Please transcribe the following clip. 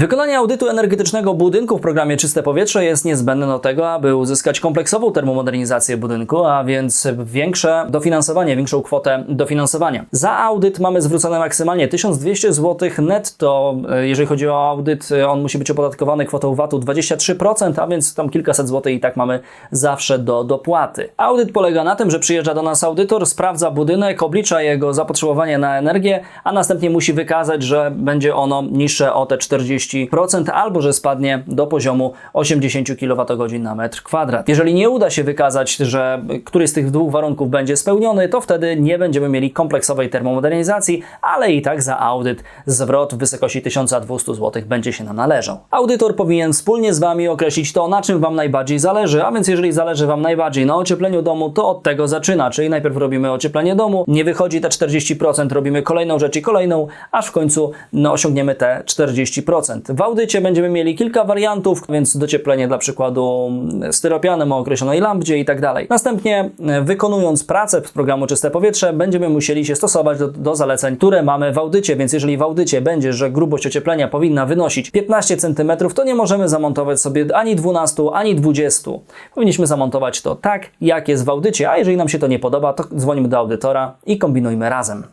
Wykonanie audytu energetycznego budynku w programie Czyste Powietrze jest niezbędne do tego, aby uzyskać kompleksową termomodernizację budynku, a więc większe dofinansowanie, większą kwotę dofinansowania. Za audyt mamy zwrócone maksymalnie 1200 zł netto. Jeżeli chodzi o audyt, on musi być opodatkowany kwotą VAT-u 23%, a więc tam kilkaset złotych i tak mamy zawsze do dopłaty. Audyt polega na tym, że przyjeżdża do nas audytor, sprawdza budynek, oblicza jego zapotrzebowanie na energię, a następnie musi wykazać, że będzie ono niższe o te 40% albo że spadnie do poziomu 80 kWh na metr kwadrat. Jeżeli nie uda się wykazać, że któryś z tych dwóch warunków będzie spełniony, to wtedy nie będziemy mieli kompleksowej termomodernizacji, ale i tak za audyt zwrot w wysokości 1200 zł będzie się nam należał. Audytor powinien wspólnie z Wami określić to, na czym Wam najbardziej zależy, a więc jeżeli zależy Wam najbardziej na ociepleniu domu, to od tego zaczyna, czyli najpierw robimy ocieplenie domu, nie wychodzi te 40%, robimy kolejną rzecz i kolejną, aż w końcu no, osiągniemy te 40%. W audycie będziemy mieli kilka wariantów, więc docieplenie dla przykładu styropianem o określonej lambdzie i tak dalej. Następnie e, wykonując pracę z programu Czyste Powietrze, będziemy musieli się stosować do, do zaleceń, które mamy w audycie, więc jeżeli w audycie będzie, że grubość ocieplenia powinna wynosić 15 cm, to nie możemy zamontować sobie ani 12, ani 20. Powinniśmy zamontować to tak, jak jest w audycie, a jeżeli nam się to nie podoba, to dzwonimy do audytora i kombinujmy razem.